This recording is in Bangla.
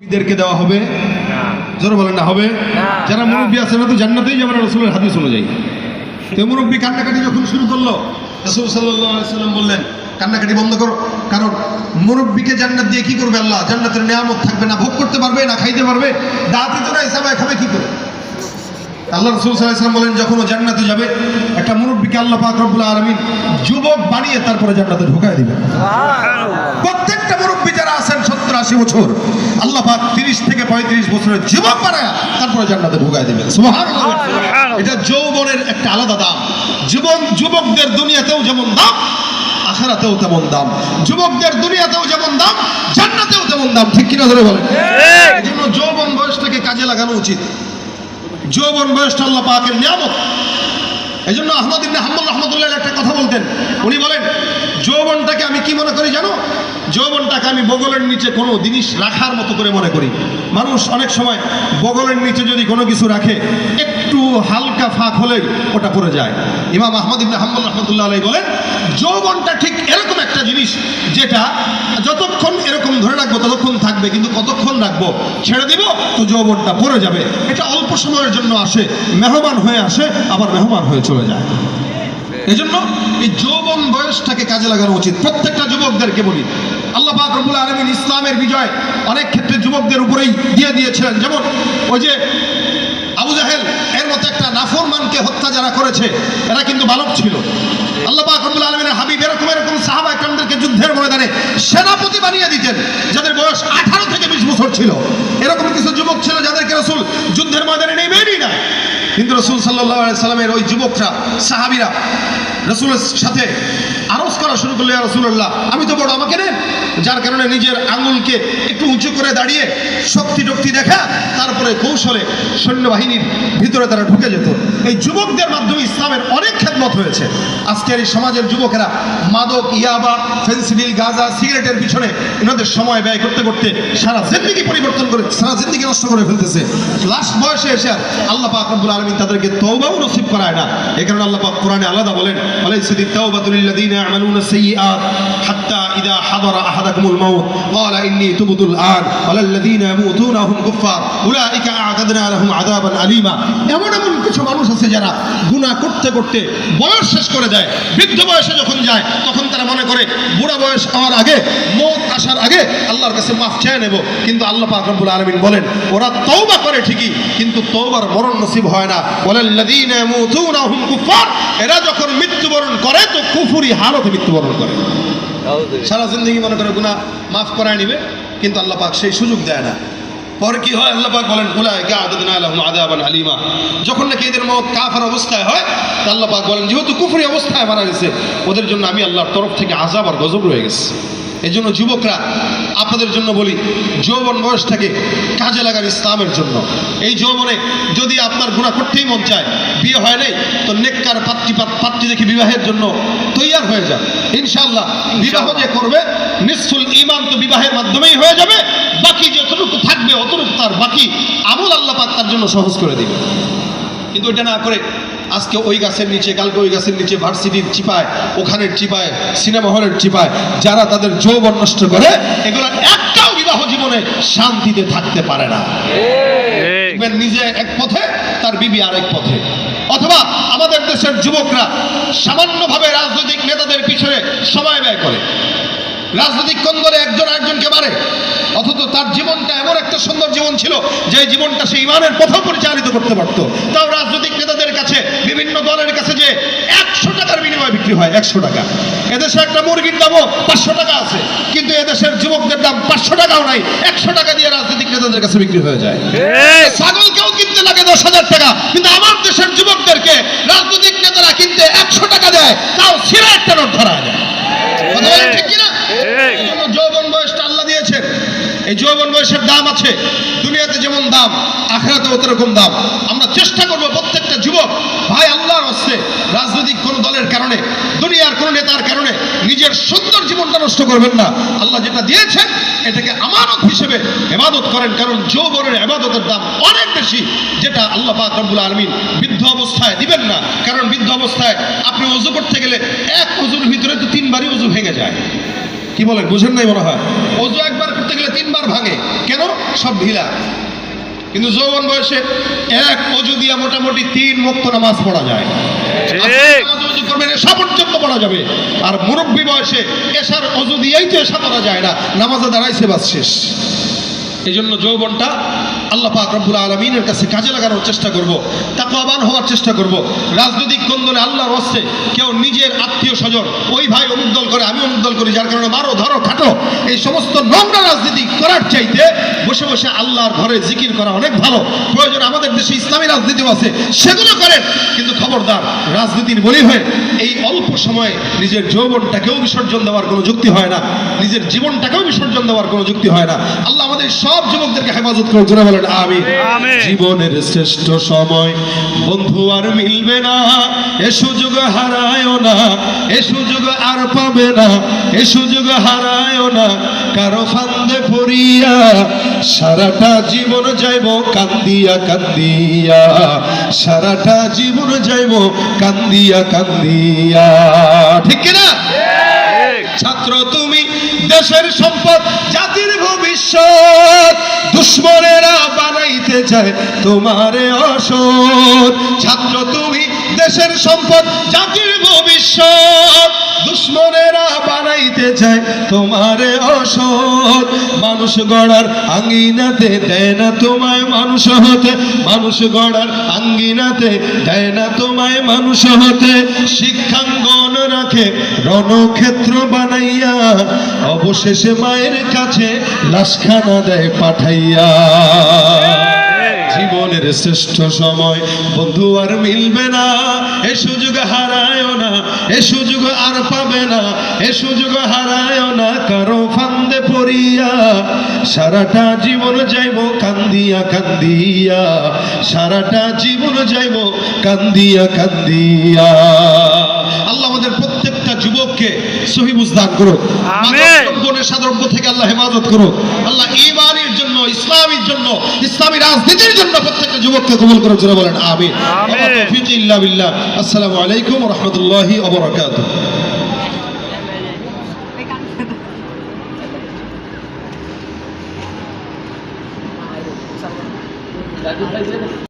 মুরব্বীদেরকে দেওয়া হবে। জোরে বলেন না হবে? যারা মুরব্বী আছে না তো জান্নাতেই যাবে না রসুলের হাদিস অনুযায়ী। তো মুরব্বী কান্নাকাটি যখন শুরু করল রসুল সাল্লাম বললেন কান্নাকাটি বন্ধ করো কারণ মুরব্বীকে জান্নাত দিয়ে কি করবে আল্লাহ? জান্নাতের নিয়ামত থাকবে না ভোগ করতে পারবে না খাইতে পারবে দাঁতই তো না হিসাবে খাবে কি করে? আল্লাহ রসুল সাল্লাম বলেন যখন ও জান্নাতে যাবে একটা মুরব্বীকে আল্লাহ পাক রব্বুল আলমিন যুবক বানিয়ে তারপরে জান্নাতে ঢুকায় দিবে। প্রত্যেকটা মুরব্বী আশি বছর। আল্লাহ পাক তিরিশ থেকে পঁয়ত্রিশ বছরের যুবক বানায় তারপরে জান্নাতে ঢুকায় দিবেন। সুবহানাল্লাহ। এটা যৌবনের একটা আলাদা দাম। যুবক যুবকদের দুনিয়াতেও যেমন দাম আখারাতেও তেমন দাম। যুবকদের দুনিয়াতেও যেমন দাম জান্নাতেও তেমন দাম। ঠিক কিনা ধরে বলেন? এই জন্য যৌবন বয়সটাকে কাজে লাগানো উচিত। যৌবন বয়সটা আল্লাহ পাকের নিয়ামত। এই জন্য আহমদ ইবনে হাম্বল রহমতুল্লাহ একটা কথা বলতেন। উনি বলেন, যৌবনটাকে আমি কি মনে করি জানো? যৌবনটাকে আমি বগলের নিচে কোনো জিনিস রাখার মতো করে মনে করি। মানুষ অনেক সময় বগলের নিচে যদি কোনো কিছু রাখে, একটু হালকা ফাঁক হলেই ওটা পড়ে যায়। ইমাম আহমদ ইবনে হাম্বল রহমতুল্লাহ আলাই বলেন, যৌবনটা ঠিক এরকম একটা জিনিস যেটা রাখব ততক্ষণ থাকবে, কিন্তু কতক্ষণ রাখব ছেড়ে দিব, তো যৌবনটা পড়ে যাবে। এটা অল্প সময়ের জন্য আসে, মেহমান হয়ে আসে, আবার মেহমান হয়ে চলে যায়। এজন্য এই যৌবন বয়সটাকে কাজে লাগানো উচিত। প্রত্যেকটা যুবকদেরকে বলি, আল্লাহ পাক রব্বুল আলমিন ইসলামের বিজয় অনেক ক্ষেত্রে যুবকদের উপরেই দিয়ে দিয়েছিলেন। যেমন ওই যে আবু জাহেল, এর মতো একটা নাফরমানকে হত্যা যারা করেছে, এরা কিন্তু বালক ছিল। আল্লাহ পাক রব্বুল আলমিনের হাবিব এরকম এরকম সাহাবা একরামদেরকে যুদ্ধের ময়দানে সেনাপতি বানিয়ে দিতেন যাদের বয়স আঠারো থেকে বিশ বছর ছিল। এরকম কিছু যুবক ছিল যাদেরকে রসুল যুদ্ধের ময়দানে নেবেনই না। কিন্তু রসুল সাল্লাহ সাল্লামের ওই যুবকরা, সাহাবিরা, রসুলের সাথে করা শুরু করলে রসুল্লাহ আমি তো বড়, আমাকে নেন। যার কারণে নিজের আঙুলকে একটু উঁচু করে দাঁড়িয়ে শক্তি টক্তি দেখা, তারপরে কৌশলে সৈন্যবাহিনীর ভিতরে তারা ঢুকে যেত। এই যুবকদের মাধ্যমে ইসলামের অনেক খেদমত হয়েছে। আজকের এই সমাজের যুবকেরা মাদক, ইয়াবা, ফেন্সিডিল, গাঁজা, সিগারেটের পিছনে এনাদের সময় ব্যয় করতে করতে সারা জিন্দিগি পরিবর্তন করে, সারা জিন্দিগি নষ্ট করে ফেলতেছে। লাস্ট বয়সে এসে আর আল্লাহ পাক আলামিন তাদেরকে তওবাও নসিব করায় না। এই কারণে আল্লাহ পাক কোরআনে আলাদা বলেন আলাইসাদি তাওবাতুল লিল্লাযিনা ইয়ামালুনা সাইয়্যাত হাত্তা ইযা হাদারা আহাদাকুমুল মাউত ক্বালা ইন্নী তুবতুল আন ওয়ালাল্লাযিনা ইয়ামুতুনা হুম কুফফার উলাইকা আ'তাদনা লাহুম আযাবান আলীমা এমন এমন কিছু মানুষ আছে যারা গুনাহ করতে করতে বয়স শেষ করে দেয়। বৃদ্ধ বয়সে যখন যায়, তখন তারা মনে করে, বুড়া বয়স হওয়ার আগে, মৌত আসার আগে আল্লাহর কাছে মাফ চেয়ে নেব। কিন্তু আল্লাহ পাক রব্বুল আলামিন বলেন, ওরা তওবা করে ঠিকই, কিন্তু তওবার মরণ নসিব হয় না। ওয়ালাল্লাযীনা ইয়ামুতুনা হুম কুফার এরা যখন মৃত্যুবরণ করে, তো কুফরি হালতে মৃত্যুবরণ করে। সারা জিন্দগি মনে করে গুণা মাফ করায় নিবে কিন্তু আল্লাহ পাক সেই সুযোগ দেয় না। পরে কি হয়? আল্লাহ পাক বলেন উলাইকা আদাদনা লাহুম আদাবান আলীমা। যখন নাকি এদের মত কাফের অবস্থায় হয় তা আল্লাহ পাক বলেন যেহেতু কুফরি অবস্থায় মারা গেছে ওদের জন্য আমি আল্লাহর তরফ থেকে আজাব আর গজব রয়ে গেছে। এই জন্য যুবকরা আপনাদের জন্য বলি যৌবন বয়সটাকে কাজে লাগান ইসলামের জন্য। এই যৌবনে যদি আপনার গুণা করতেই মন চায় বিয়ে হয় নাই তো নেককার পাত্রী পাত্রী দেখে বিবাহের জন্য তৈয়ার হয়ে যান। ইনশাল্লাহ বিবাহ যে করবে নিঃসুল ইমান তো বিবাহের মাধ্যমেই হয়ে যাবে বাকি যতটুকু থাকবে অতটুকু তার বাকি আমল আল্লাহ পাক তার জন্য সহজ করে দিবে। কিন্তু এটা না করে আজকে ওই গাছের নিচে কালকে ওই গাছের নিচে ভার্সিটির চিপায় ওখানের চিপায় সিনেমা হলের চিপায় যারা তাদের যৌবন নষ্ট করে এগুলোর একটাও বিবাহ জীবনে শান্তিতে থাকতে পারে না। নিজে এক পথে তার বিবি আরেক পথে। অথবা আমাদের দেশের যুবকরা সামান্যভাবে রাজনৈতিক নেতাদের পিছনে সময় ব্যয় করে। রাজনৈতিক কন্দলে একজন আরেকজনকে মারে। অথচ তার জীবনটা এমন একটা সুন্দর জীবন ছিল যে জীবনটা সে ইমানের পথেও পরিচালিত করতে পারতো। তাও রাজনৈতিক নেতাদের কাছে বিভিন্ন দলের কাছে যে একশো টাকার বিনিময়ে বিক্রি হয় একশো টাকা। এদেশে একটা মুরগির দামও পাঁচশো টাকা আছে কিন্তু এদেশের যুবকদের দাম পাঁচশো টাকাও নাই একশো টাকা দিয়ে রাজনৈতিক নেতাদের কাছে বিক্রি হয়ে যায়। ছাগলকেও কিনতে লাগে দশ হাজার টাকা কিন্তু আমার দেশের যুবকদেরকে রাজনৈতিক নেতারা কিনতে একশো টাকা দেয় তাও সিরাটটা নোট ধরা যায়। ঠিক কিনা এই জন্য যৌবন বয়সটা আল্লাহ দিয়েছেন এই যৌবন বয়সের দাম আছে। দুনিয়াতে যেমন দাম, আখেরাতেও রকম দাম। আমরা চেষ্টা করব প্রত্যেকটা যুবক, ভাই আল্লাহর হস্তে রাজনৈতিক কোন দলের কারণে, দুনিয়ার কোন নেতার কারণে নিজের সুন্দর জীবনটা নষ্ট করবেন না। আল্লাহ যেটা দিয়েছেন, এটাকে আমানত হিসেবে এবাদত করেন, কারণ যৌবনের এবাদতের দাম অনেক বেশি, যেটা আল্লাহ পাক রব্বুল আলমিন বৃদ্ধ অবস্থায় দিবেন না। কারণ বৃদ্ধ অবস্থায় আপনি অজু করতে গেলে এক অজুর ভিতরে তো তিনবারই অজু ভেঙে যায়। কি বলেন, বুঝেন নাই মনে হয়? অজু একবার ভাঙে। কেন? সব ঢিলা। কিন্তু যৌবন বয়সে এক অজু দিয়া মোটামুটি তিন মুক্ত নামাজ পড়া যায়। করবেন এসা পর্যন্ত পড়া যাবে। আর মুরব্বী বয়সে এসার অজু দিয়েই তো এসা করা যায় না। নামাজে দাঁড়াইছে বাস শেষ। এই জন্য যৌবনটা আল্লাহ পাক রব্বুল আলমিনের কাছে কাজে লাগানোর চেষ্টা করব, তাকওয়াবান হওয়ার চেষ্টা করব। রাজনৈতিক দ্বন্দ্বে আল্লাহর হস্তে কেউ নিজের আত্মীয় স্বজন, ওই ভাই অমুক দল করে, আমি অমুক দল করি, যার কারণে মারো, ধরো, খাটো, এই সমস্ত নোংরা রাজনীতি করার চাইতে বসে বসে আল্লাহর ঘরে জিকির করা অনেক ভালো। প্রয়োজন আমাদের দেশে ইসলামী রাজনীতিও আছে, সেগুলো করেন। কিন্তু খবরদার, রাজনীতির বলি হয়ে এই অল্প সময়ে নিজের যৌবনটাকেও বিসর্জন দেওয়ার কোনো যুক্তি হয় না, নিজের জীবনটাকেও বিসর্জন দেওয়ার কোনো যুক্তি হয় না। আল্লাহ আমাদের সব যুবকদেরকে হেফাজত করে জোরে বলেন আমি আমিন। জীবনের শ্রেষ্ঠ সময় বন্ধু আর মিলবে না এ সুযোগ হারায়ও না এ সুযোগ আর পাবে না এ সুযোগ হারায়ও না। কারও ফান্দে পড়িয়া সারাটা জীবন যাইব কান্দিয়া কান্দিয়া সারাটা জীবন যাইব কান্দিয়া কান্দিয়া। ঠিক কিনা? ছাত্র তুমি দেশের সম্পদ জাতির ভবিষ্যৎ। দুশ্মনেরা বানাইতে চায় তোমারে অসৎ। ছাত্র তুমি দেশের সম্পদ, জাতির ভবিষ্যৎ। দুশ্মনেরা বানাইতে চায় তোমারে মানুষ গড়ার আঙ্গিনাতে দেয় না তোমায় মানুষ হতে। মানুষ গড়ার আঙ্গিনাতে দেয় না তোমায় মানুষ হতে। শিক্ষাঙ্গন রাখে, রণক্ষেত্র বানাইয়া, অবশেষে মায়ের কাছে লাশখানা দেয় পাঠাইয়া। জীবনের শ্রেষ্ঠ সময়, বন্ধু আর মিলবে না, এ সুযোগ হারায় না, এ সুযোগ আর পাবে না, এ সুযোগ হারায় না, কারও ফান্দে পড়িয়া, সারাটা জীবন যাইব কান্দিয়া কান্দিয়া, সারাটা জীবন যাইব কান্দিয়া কান্দিয়া। আমাদের প্রত্যেকটা যুবককে সহি বুঝদান করুক। আমিন। সাদরব্য থেকে আল্লাহ হেফাজত আল্লাহ ইমানের জন্য ইসলামের জন্য ইসলামী রাজনীতির জন্য প্রত্যেকটা যুবককে কবুল করে জোরে বলেন আমিন। আসসালামু আলাইকুম রাহমাতুল্লাহি